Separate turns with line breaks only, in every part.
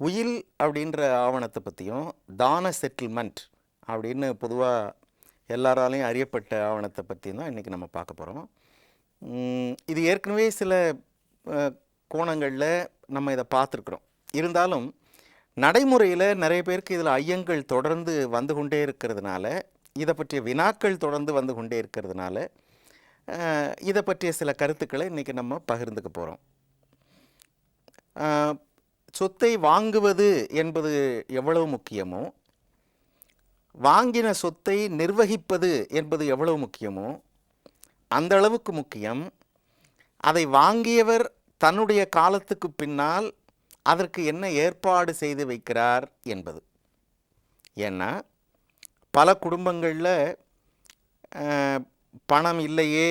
உயில் அப்படின்ற ஆவணத்தை பற்றியும் தான செட்டில்மெண்ட் அப்படின்னு பொதுவாக எல்லாராலையும் அறியப்பட்ட ஆவணத்தை பற்றியும் தான் இன்றைக்கி நம்ம பார்க்க போகிறோம் இது ஏற்கனவே சில கோணங்களில் நம்ம இதை பார்த்துருக்குறோம். இருந்தாலும் நடைமுறையில் நிறைய பேருக்கு இதில் ஐயங்கள் தொடர்ந்து வந்து கொண்டே இருக்கிறதுனால இதை பற்றிய வினாக்கள் தொடர்ந்து வந்து கொண்டே இருக்கிறதுனால இதை பற்றிய சில கருத்துக்களை இன்றைக்கி நம்ம பகிர்ந்துக்க போகிறோம் சொத்தை வாங்குவது என்பது எவ்வளவு முக்கியமோ வாங்கின சொத்தை நிர்வகிப்பது என்பது எவ்வளவு முக்கியமோ அந்த அளவுக்கு முக்கியம். அதை வாங்கியவர் தன்னுடைய காலத்துக்கு பின்னால் அதற்கு என்ன ஏற்பாடு செய்து வைக்கிறார் என்பது. ஏன்னா பல குடும்பங்களில் பணம் இல்லையே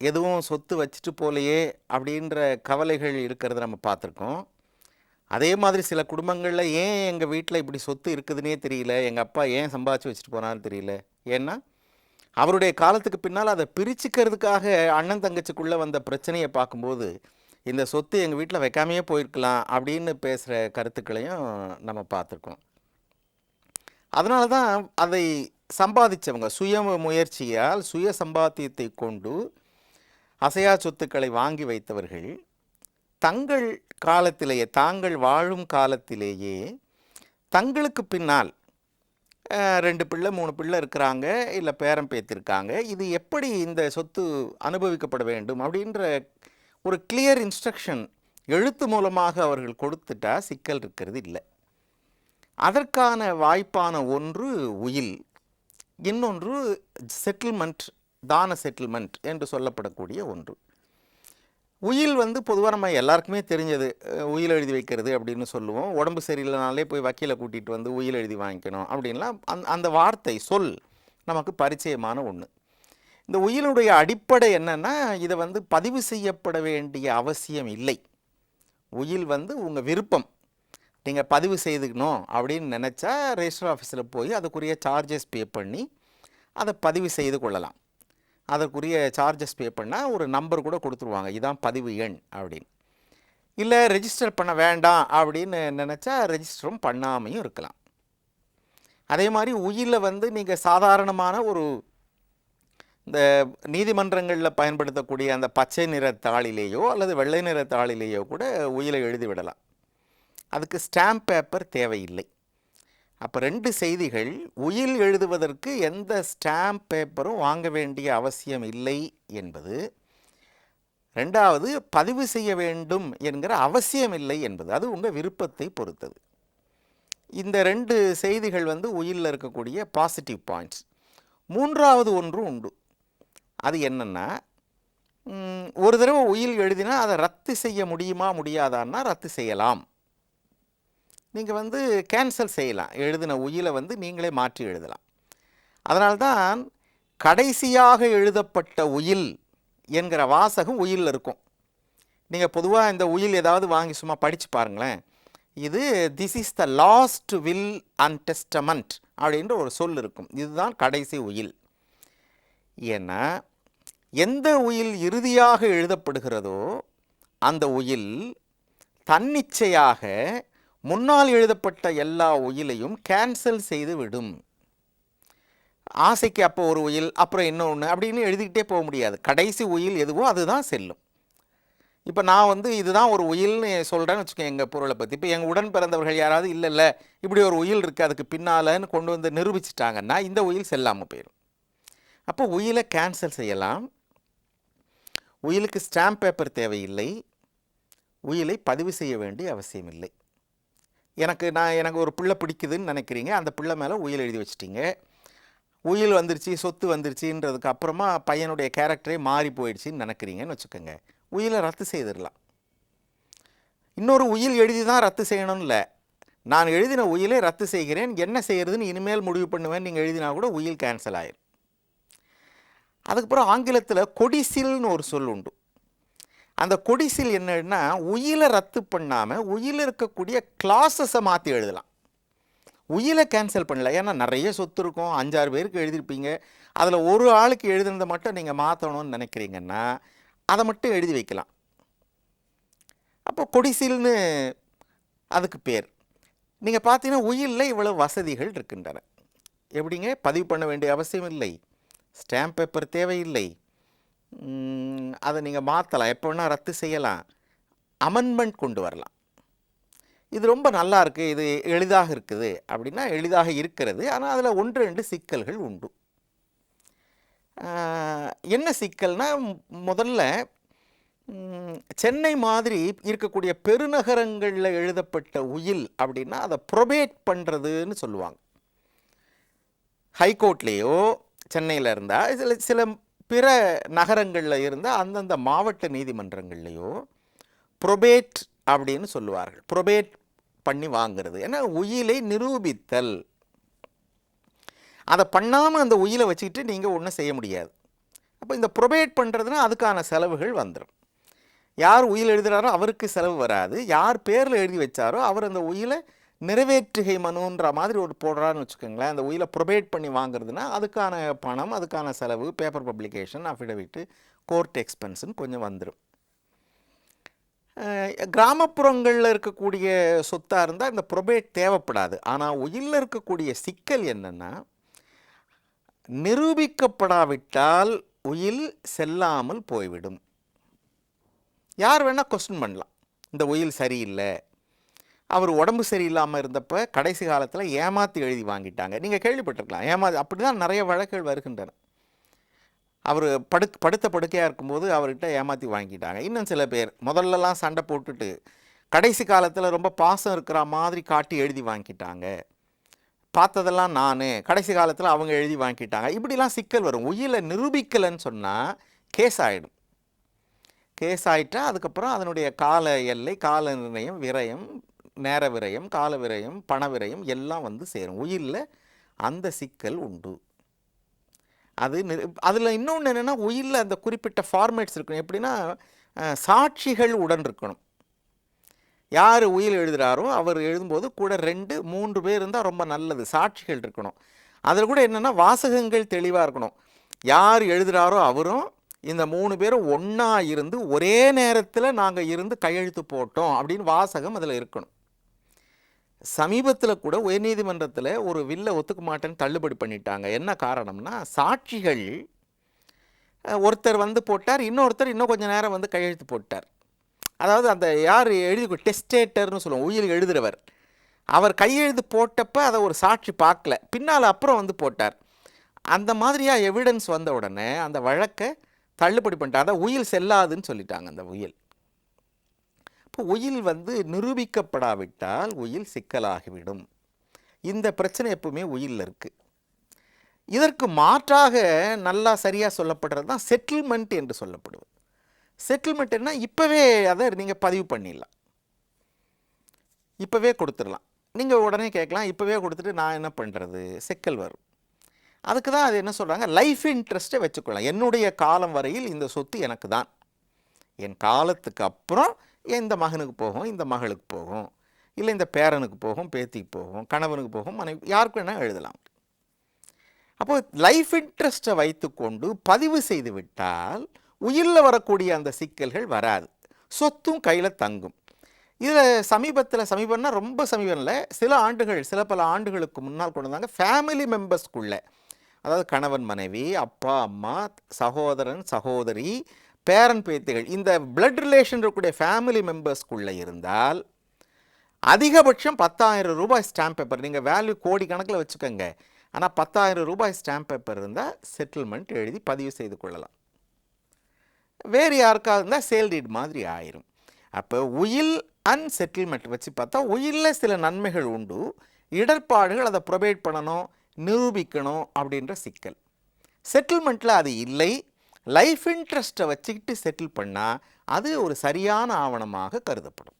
எதுவும் சொத்து வச்சுட்டு போலையே அப்படின்ற கவலைகள் இருக்கிறத நம்ம பார்த்துருக்கோம். அதே மாதிரி சில குடும்பங்களில் ஏன் எங்கள் வீட்டில் இப்படி சொத்து இருக்குதுன்னே தெரியல. எங்கள் அப்பா ஏன் சம்பாதிச்சு வச்சுட்டு போனான்னு தெரியல. ஏன்னா அவருடைய காலத்துக்கு பின்னால் அதை பிரிச்சுக்கிறதுக்காக அண்ணன் தங்கச்சிக்குள்ளே வந்த பிரச்சனையை பார்க்கும்போது இந்த சொத்து எங்கள் வீட்டில் வைக்காமையே போயிருக்கலாம் அப்படின்னு பேசுகிற கருத்துக்களையும் நம்ம பார்த்துருக்கோம். அதனால தான் அதை சம்பாதிச்சவங்க சுய முயற்சியால் சுய சம்பாத்தியத்தை கொண்டு அசையா சொத்துக்களை வாங்கி வைத்தவர்கள் தங்கள் காலத்திலேயே தாங்கள் வாழும் காலத்திலேயே தங்களுக்கு பின்னால் ரெண்டு பிள்ளை மூணு பிள்ளை இருக்கிறாங்க இல்லை பேரம் பேத்திருக்காங்க. இது எப்படி இந்த சொத்து அனுபவிக்கப்பட வேண்டும் அப்படின்ற ஒரு கிளியர் இன்ஸ்ட்ரக்ஷன் எழுத்து மூலமாக அவர்கள் கொடுத்துட்டா சிக்கல் இருக்கிறது இல்லை. அதற்கான வாய்ப்பான ஒன்று உயில் இன்னொன்று செட்டில்மெண்ட் தான செட்டில்மெண்ட் என்று சொல்லப்படக்கூடிய ஒன்று. உயில் வந்து பொதுவாக நம்ம எல்லாருக்குமே தெரிஞ்சது உயில் எழுதி வைக்கிறது அப்படின்னு சொல்லுவோம். உடம்பு சரியில்லைனாலே போய் வக்கீலை கூட்டிகிட்டு வந்து உயில் எழுதி வாங்கிக்கணும் அப்படின்லாம் அந்த அந்த வார்த்தை சொல் நமக்கு பரிச்சயமான ஒன்று இந்த உயிலுடைய அடிப்படை என்னென்னா இதை வந்து பதிவு செய்யப்பட வேண்டிய அவசியம் இல்லை. உயில் வந்து உங்கள் விருப்பம். நீங்கள் பதிவு செய்துக்கணும் அப்படின்னு நினச்சா ரெஜிஸ்டர் ஆஃபீஸில் போய் அதுக்குரிய சார்ஜஸ் பே பண்ணி அதை பதிவு செய்து கொள்ளலாம். அதற்குரிய சார்ஜஸ் பே பண்ணால் ஒரு நம்பர் கூட கொடுத்துருவாங்க. இதான் பதிவு எண் அப்படின்னு. இல்லை ரெஜிஸ்டர் பண்ண வேண்டாம் அப்படின்னு நினச்சா ரெஜிஸ்டரும் பண்ணாமையும் இருக்கலாம். அதே மாதிரி உயிலில் வந்து நீங்கள் சாதாரணமான ஒரு இந்த நீதிமன்றங்களில் பயன்படுத்தக்கூடிய அந்த பச்சை நிற தாளிலேயோ அல்லது வெள்ளை நிற தாளிலேயோ கூட உயிலை எழுதி விடலாம். அதுக்கு ஸ்டாம்ப் பேப்பர் தேவையில்லை. அப்போ ரெண்டு செய்திகள் உயில் எழுதுவதற்கு எந்த ஸ்டாம்ப் பேப்பரும் வாங்க வேண்டிய அவசியம் இல்லை என்பது. ரெண்டாவது பதிவு செய்ய வேண்டும் என்கிற அவசியம் இல்லை என்பது. அது உங்கள் விருப்பத்தை பொறுத்தது. இந்த ரெண்டு செய்திகள் வந்து உயிலில் இருக்கக்கூடிய பாசிட்டிவ் பாயிண்ட்ஸ் மூன்றாவது ஒன்றும் உண்டு. அது என்னென்னா ஒரு தடவை உயில் எழுதினா அதை ரத்து செய்ய முடியுமா முடியாதான்னா ரத்து செய்யலாம். நீங்கள் வந்து கேன்சல் செய்யலாம். எழுதின உயிலை வந்து நீங்களே மாற்றி எழுதலாம். அதனால்தான் கடைசியாக எழுதப்பட்ட உயில் என்கிற வாசகம் உயிலில் இருக்கும். நீங்கள் பொதுவாக இந்த உயில் ஏதாவது வாங்கி சும்மா படித்து பாருங்களேன். இது this is the last will and testament அப்படின்ற ஒரு சொல் இருக்கும். இதுதான் கடைசி உயில். ஏன்னா எந்த உயில் இறுதியாக எழுதப்படுகிறதோ அந்த உயில் தன்னிச்சையாக முன்னால் எழுதப்பட்ட எல்லா உயிலையும் கேன்சல் செய்து விடும் ஆசைக்கு அப்போ ஒரு உயில் அப்புறம் இன்னொன்று அப்படின்னு எழுதிக்கிட்டே போக முடியாது. கடைசி உயில் எதுவோ அதுதான் செல்லும். இப்போ நான் வந்து இதுதான் ஒரு உயில்னு சொல்கிறேன்னு வச்சுக்கோங்க எங்கள் பொருளை பற்றி இப்போ எங்கள் உடன் பிறந்தவர்கள் யாராவது இல்லை இல்லை இப்படி ஒரு உயில் இருக்குது அதுக்கு பின்னாலன்னு கொண்டு வந்து நிரூபிச்சிட்டாங்கன்னா இந்த உயில் செல்லாமல் போயிடும் அப்போ உயிலை கேன்சல் செய்யலாம். உயிலுக்கு ஸ்டாம்ப் பேப்பர் தேவையில்லை. உயிலை பதிவு செய்ய வேண்டிய அவசியம் இல்லை எனக்கு நான் எனக்கு ஒரு பிள்ளை பிடிக்குதுன்னு நினைக்கிறீங்க. அந்த பிள்ளை மேலே உயில் எழுதி வச்சிட்டிங்க. உயில் வந்துருச்சு சொத்து வந்துருச்சுன்றதுக்கு அப்புறமா பையனுடைய கேரக்டரே மாறி போயிடுச்சுன்னு நினைக்கிறீங்கன்னு வச்சுக்கோங்க. உயிலை ரத்து செய்திடலாம். இன்னொரு உயில் எழுதி தான் ரத்து செய்யணும்னு இல்லை. நான் எழுதின உயிலை ரத்து செய்கிறேன். என்ன செய்கிறதுன்னு இனிமேல் முடிவு பண்ணுவேன் நீங்கள் எழுதினா கூட உயில் கேன்சல் ஆயிடும் அதுக்கப்புறம் ஆங்கிலத்தில் கொடிசில்னு ஒரு சொல் உண்டு. அந்த கொடிசில் என்னன்னா உயிலை ரத்து பண்ணாமல் உயில இருக்கக்கூடிய கிளாஸஸை மாற்றி எழுதலாம். உயிலை கேன்சல் பண்ணல. ஏன்னா நிறைய சொத்து இருக்கும். அஞ்சாறு பேருக்கு எழுதியிருப்பீங்க. அதில் ஒரு ஆளுக்கு எழுதுனதை மட்டும் நீங்கள் மாற்றணும்னு நினைக்கிறீங்கன்னா அதை மட்டும் எழுதி வைக்கலாம். அப்போ கொடிசில்னு அதுக்கு பேர். நீங்கள் பார்த்தீங்கன்னா உயிலில் இவ்வளோ வசதிகள் இருக்கின்றன. எப்படிங்க? பதிவு பண்ண வேண்டிய அவசியம் இல்லை. ஸ்டாம்ப் பேப்பர் தேவையில்லை. அதை நீங்கள் மாற்றலாம் எப்போ வேணால் ரத்து செய்யலாம். அமெண்ட்மெண்ட் கொண்டு வரலாம். இது ரொம்ப நல்லா இருக்குது இது எளிதாக இருக்குது. அப்படின்னா எளிதாக இருக்கிறது. ஆனால் அதில் ஒன்று ரெண்டு சிக்கல்கள் உண்டு. என்ன சிக்கல்னால் முதல்ல சென்னை மாதிரி இருக்கக்கூடிய பெருநகரங்களில் எழுதப்பட்ட உயில் அப்படின்னா அதை ப்ரொபேட் பண்ணுறதுன்னு சொல்லுவாங்க. ஹைகோர்ட்லேயோ சென்னையில் இருந்தால் சில சில பிற நகரங்களில் இருந்த அந்தந்த மாவட்ட நீதிமன்றங்கள்லேயோ ப்ரொபேட் அப்படின்னு சொல்லுவார்கள். ப்ரொபேட் பண்ணி வாங்குறது. ஏன்னா உயிலை நிரூபித்தல். அதை பண்ணாமல் அந்த உயிலை வச்சுக்கிட்டு நீங்கள் ஒன்றும் செய்ய முடியாது. அப்போ இந்த ப்ரொபேட் பண்ணுறதுனா அதுக்கான செலவுகள் வந்துடும் யார் உயில் எழுதுகிறாரோ அவருக்கு செலவு வராது. யார் பேரில் எழுதி வச்சாரோ அவர் அந்த உயிலை நிறைவேற்றுகை மனுன்ற மாதிரி ஒரு போடுறான்னு வச்சுக்கோங்களேன். அந்த உயிரை ப்ரொபேட் பண்ணி வாங்குறதுனா அதுக்கான பணம் அதுக்கான செலவு பேப்பர் பப்ளிகேஷன் அஃபிடவிட்டு கோர்ட் எக்ஸ்பென்ஸுன்னு கொஞ்சம் வந்துடும் கிராமப்புறங்களில் இருக்கக்கூடிய சொத்தாக இருந்தால் இந்த ப்ரொபேட் தேவைப்படாது. ஆனால் உயிரில் இருக்கக்கூடிய சிக்கல் என்னென்னா நிரூபிக்கப்படாவிட்டால் உயில் செல்லாமல் போய்விடும். யார் வேணால் கொஸ்டின் பண்ணலாம். இந்த உயில் சரியில்லை அவர் உடம்பு சரியில்லாமல் இருந்தப்ப கடைசி காலத்தில் ஏமாற்றி எழுதி வாங்கிட்டாங்க. நீங்கள் கேள்விப்பட்டிருக்கலாம். ஏமா அப்படி தான் நிறைய வழக்குகள் வருகின்றன. அவர் படு படுத்த படுக்கையாக இருக்கும்போது அவர்கிட்ட ஏமாற்றி வாங்கிட்டாங்க. இன்னும் சில பேர் முதல்லலாம் சண்டை போட்டுட்டு கடைசி காலத்தில் ரொம்ப பாசம் இருக்கிற மாதிரி காட்டி எழுதி வாங்கிட்டாங்க. பார்த்ததெல்லாம் நான். கடைசி காலத்தில் அவங்க எழுதி வாங்கிட்டாங்க. இப்படிலாம் சிக்கல் வரும். உயிரை நிரூபிக்கலைன்னு சொன்னால் கேஸ் ஆகிடும் கேஸ் ஆகிட்டா அதுக்கப்புறம் அதனுடைய கால எல்லை கால நிர்ணயம் விரயம் நேர விரயம் கால விரயம் பண விரயம் எல்லாம் வந்து சேரும். உயிரில் அந்த சிக்கல் உண்டு. அது அதில் இன்னொன்று என்னென்னா உயிரில் அந்த குறிப்பிட்ட ஃபார்மேட்ஸ் இருக்கணும். எப்படின்னா சாட்சிகள் உடன் இருக்கணும். யார் உயில் எழுதுகிறாரோ அவர் எழுதும்போது கூட ரெண்டு மூன்று பேர் இருந்தால் ரொம்ப நல்லது. சாட்சிகள் இருக்கணும். அதில் கூட என்னென்னா வாசகங்கள் தெளிவாக இருக்கணும். யார் எழுதுகிறாரோ அவரும் இந்த மூணு பேரும் ஒன்றா இருந்து ஒரே நேரத்தில் நாங்கள் இருந்து கையெழுத்து போட்டோம் அப்படின்னு வாசகம் அதில் இருக்கணும். சமீபத்தில் கூட உயர்நீதிமன்றத்தில் ஒரு வில்லை ஒத்துக்க மாட்டேன்னு தள்ளுபடி பண்ணிட்டாங்க. என்ன காரணம்னா சாட்சிகள் ஒருத்தர் வந்து போட்டார் இன்னொருத்தர் இன்னும் கொஞ்சம் நேரம் வந்து கையெழுத்து போட்டார். அதாவது அந்த யார் எழுதி டெஸ்டேட்டர்னு சொல்லுவோம் உயிர் எழுதுகிறவர் அவர் கையெழுத்து போட்டப்ப அதை ஒரு சாட்சி பார்க்கல. பின்னால் அப்புறம் வந்து போட்டார். அந்த மாதிரியாக எவிடன்ஸ் வந்த உடனே அந்த வழக்கை தள்ளுபடி பண்ணிட்டாங்க. அதான் உயில் செல்லாதுன்னு சொல்லிட்டாங்க அந்த உயில். இப்போ உயில் வந்து நிரூபிக்கப்படாவிட்டால் உயில் சிக்கலாகிவிடும். இந்த பிரச்சனை எப்பவுமே உயிலில் இருக்குது இதற்கு மாற்றாக நல்லா சரியாக சொல்லப்படுறது தான் செட்டில்மெண்ட் என்று சொல்லப்படுவது செட்டில்மெண்ட்னா இப்போவே அதை நீங்கள் பதிவு பண்ணிடலாம். இப்போவே கொடுத்துடலாம். நீங்கள் உடனே கேட்கலாம் இப்போவே கொடுத்துட்டு நான் என்ன பண்ணுறது சிக்கல் வரும். அதுக்கு தான் அது என்ன சொல்கிறாங்க லைஃப் இன்ட்ரெஸ்ட்டை வச்சுக்கலாம் என்னுடைய காலம் வரையில் இந்த சொத்து எனக்கு தான். என் காலத்துக்கு அப்புறம் இந்த மகனுக்கு போகும் இந்த மகளுக்கு போகும் இல்லை இந்த பேரனுக்கு போகும் பேத்திக்கு போகும் கணவனுக்கு போகும் மனைவி யாருக்கு வேணால் எழுதலாம். அப்போ லைஃப் இன்ட்ரெஸ்ட்டை வைத்துக்கொண்டு பதிவு செய்து விட்டால் உயிரில் வரக்கூடிய அந்த சிக்கல்கள் வராது. சொத்தும் கையில் தங்கும். இதில் சமீபத்தில் சமீபம்னா ரொம்ப சமீபம் இல்லை சில ஆண்டுகள் சில பல ஆண்டுகளுக்கு முன்னால் கொண்டு வந்தாங்க ஃபேமிலி மெம்பர்ஸ்க்குள்ளே அதாவது கணவன் மனைவி அப்பா அம்மா சகோதரன் சகோதரி பேரன் பேத்திகள் இந்த பிளட் ரிலேஷன் இருக்கக்கூடிய ஃபேமிலி மெம்பர்ஸ்க்குள்ளே இருந்தால் அதிகபட்சம் பத்தாயிரம் ரூபாய் ஸ்டாம்ப் பேப்பர் நீங்கள் வேல்யூ கோடி கணக்கில் வச்சுக்கோங்க. ஆனால் பத்தாயிரம் ரூபாய் ஸ்டாம்ப் பேப்பர் இருந்தால் செட்டில்மெண்ட் எழுதி பதிவு செய்து கொள்ளலாம். வேறு யாருக்காக இருந்தால் சேல் டீட் மாதிரி ஆயிரும். அப்போ உயில் அன்செட்டில்மெண்ட் செட்டில்மெண்ட் வச்சு பார்த்தா உயிலில் சில நன்மைகள் உண்டு. இடர்பாடுகள் அதை ப்ரொவைட் பண்ணணும் நிரூபிக்கணும் அப்படின்ற சிக்கல். செட்டில்மெண்ட்டில் அது இல்லை. லைஃப் இன்ட்ரெஸ்ட்டை வச்சுக்கிட்டு செட்டில் பண்ணால் அது ஒரு சரியான ஆவணமாக கருதப்படும்.